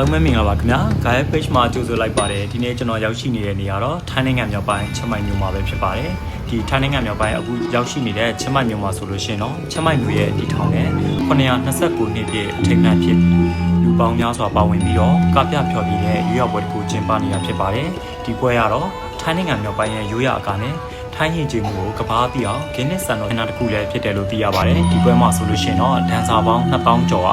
လုံးပဲမင်္ဂလာပါခင်ဗျာ Gaia page မှာကြိုဆိုလိုက်ပါတယ်ဒီနေ့ကျွန်တော်ရောက်ရှိနေတဲ့နေရာတော့ထိုင်းနိုင်ငံမြောက်ပိုင်းချင်းမိုင်မြို့မှာပဲဖြစ်ပါတယ်ဒီထိုင်းနိုင်ငံမြောက်ပိုင်းအခုရောက်ရှိနေတဲ့ချင်းမိုင်မြို့မှာဆိုလို့ရှိရင်တော့ချင်းမိုင်မြို့ရဲ့ဒီထောင်နဲ့929နှစ်ပြည့်အထိမ်းအမှတ်ဖြစ်လူပေါင်းများစွာပါဝင်ပြီးတော့ကပြဖျော်ဖြေတဲ့ရွေးရောက်ပွဲတစ်ခုကျင်းပနေတာဖြစ်ပါတယ်ဒီပွဲကတော့ထိုင်းနိုင်ငံမြောက်ပိုင်းရဲ့ရိုးရာအကာနဲ့ ထိုင်းရင်ကျေးမှုကိုကဘာသိအောင်ဂင်းနစ်စံတော်ခဏတစ်ခုလည်းဖြစ်တယ်လို့သိရပါတယ်ဒီပွဲမှာဆိုလို့ရှိရင်တော့ဒန်ဆာပေါင်း2000ကျော်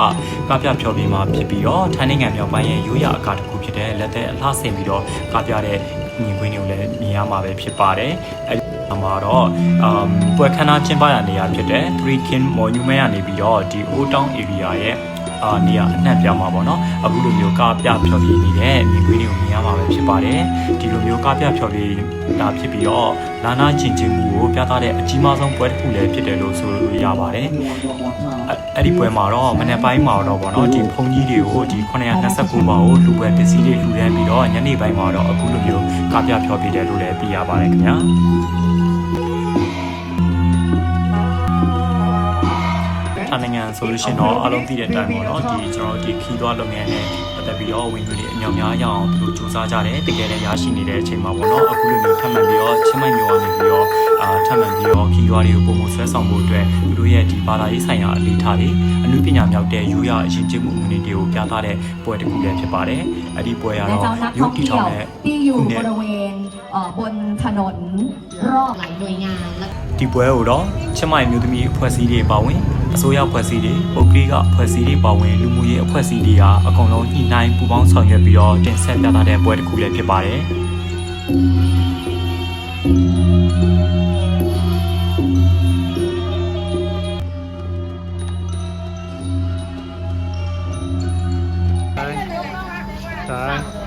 ကကပြဖျော်ဖြေမှာဖြစ်ပြီးတော့ထိုင်းနိုင်ငံမြောက်ပိုင်းရဲ့ရိုးရာအကာတစ်ခုဖြစ်တဲ့လက်သက်အလှဆင်ပြီးတော့ကပြတဲ့မြင်ကွင်းတွေကိုလည်းမြင်ရမှာပဲဖြစ်ပါတယ်အဲဒီမှာတော့အမ်ပွဲခန်းနာကျင်းပရနေရာဖြစ်တဲ့ Three King Monument ကနေပြီးတော့ဒီ Old Town Area ရဲ့ အာနေရာအနှံ့ပြမှာပေါ့နော်အခုလိုမျိုးကားပြဖျော်ဖြေနေတဲ့မြင်ကွင်းတွေကိုမြင်ရမှာပဲဖြစ်ပါတယ်ဒီလိုမျိုးကားပြဖျော်ဖြေတာဖြစ်ပြီးတော့နာနာချင်းချင်းမှုကိုပြသတဲ့အကြီးမားဆုံးပွဲတစ်ခုလည်းဖြစ်တယ်လို့ဆိုလို့ရပါတယ်အဲ့အဲ့ဒီပွဲမှာတော့မနေ့ပိုင်းမှာတော့ပေါ့နော်ဒီဖုန်ကြီးတွေကိုဒီ929ပါကိုလူပွဲပစ္စည်းတွေလူတန်းပြီးတော့ညနေပိုင်းမှာတော့အခုလိုမျိုးကားပြဖျော်ဖြေတယ်လို့လည်းသိရပါတယ်ခင်ဗျာ ဌာနနိုင်ငံဆိုလို့ရှိရင်တော့အားလုံးသိတဲ့အတိုင်းပေါ့နော်ဒီကျွန်တော်တို့ဒီခီးသွားလုပ်ငန်းနဲ့ပတ်သက်ပြီးတော့ဝင်ငွေတွေအများများရအောင်သူတို့စူးစမ်းကြတယ်တကယ်လည်းရရှိနေတဲ့အချိန်မှာပေါ့နော်အခုလိုမျိုးထပ်မံပြီးတော့ချင်းမိုင်မျိုးကနေပြီးတော့အာထပ်မံပြီးတော့ခီးသွားတွေကိုပုံမဆွဲဆောင်ဖို့အတွက်သူတို့ရဲ့ဒီဘာသာရေးဆိုင်ရာအလေးထားတွေအမှုပညာမြောက်တဲ့ယူရအရင်ကျင့်မှုအမှုတွေတွေကိုပြသတဲ့ပွဲတစ်ခုလည်းဖြစ်ပါတယ်အဲ့ဒီပွဲကတော့ และเจ้านัก ရု ท่ ပ် อง တီ เที่ย ထော ว င်တဲ့ ที่อยู่ ခုနှစ် บริเวณเอ่อบนถนนรอบ หลายหน่วยงานและ ဒီပွဲကိုတော့ချင်းမိုင်မျိုးသမီးအဖွဲ့အစည်းတွေပါဝင် အစိုးရအဖွဲ့အစည်းတွေပုဂ္ဂလိကအဖွဲ့အစည်းတွေပါဝင်လူမှုရေးအဖွဲ့အစည်းတွေဟာအကုန်လုံးညှိနှိုင်းပူးပေါင်းဆောင်ရွက်ပြီးတော့တင်ဆက်ပြသတဲ့ပွဲတစ်ခုလည်းဖြစ်ပါတယ် Đấy. Đấy.